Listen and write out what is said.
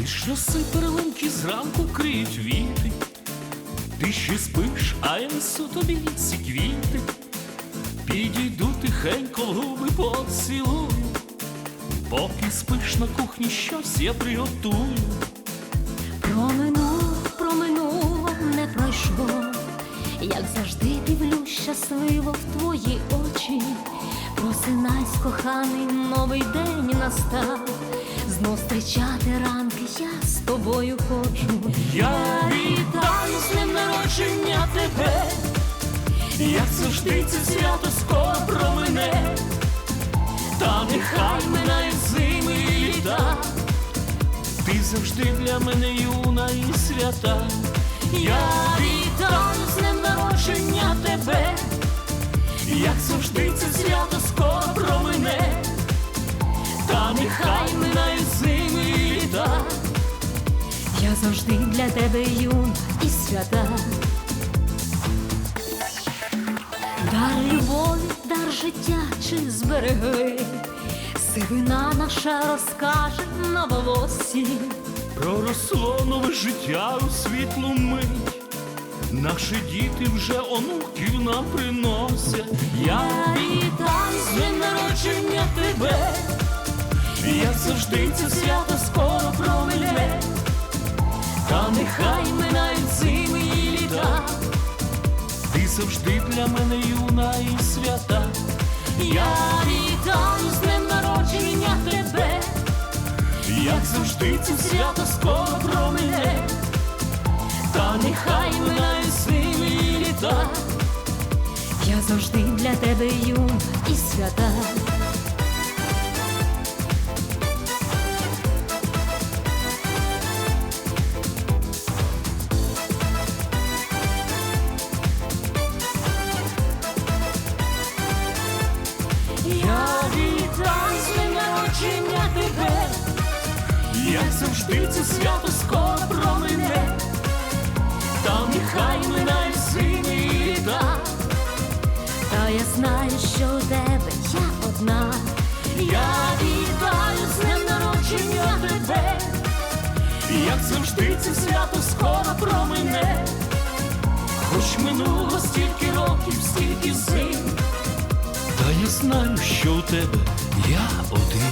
Ніч роси перлинки зранку криють віти, ти ще спиш, а я несу тобі ці квіти, підійду тихенько в губи поцілую, поки спиш на кухні щось я приготую. Проминуло, проминуло, не пройшло, як завжди дивлюсь щасливо в твої очі. Просинайсь, коханий, новий день настав. Знов зустрічати ранки я з тобою хочу. Я вітаю з днем народження тебе, як завжди це свято скоро промине, та нехай минають зими і літа, ти завжди для мене юна і свята. Я вітаю як завжди це свято скоро промине, та нехай минають зими і літа. Я завжди для тебе юна і свята. Дар любові, дар життя чи зберегли, сивина наша розкаже на волосі. Проросло нове життя у світлу мить, наші діти вже онуків нам приносять. Я вітаю з днем народження тебе, як завжди це свято скоро промине, та нехай минають зими і літа, ти завжди для мене юна і свята. Я вітаю з днем народження тебе. Як завжди це свято скоро промине, та нехай минають зими літа. Я завжди для тебе юна і свята. Як завжди це свято скоро промине, що у тебе я одна. Я вітаю з днем народження тебе, як завжди це свято скоро промине, хоч минуло стільки років, стільки зим, та я знаю, що у тебе я один.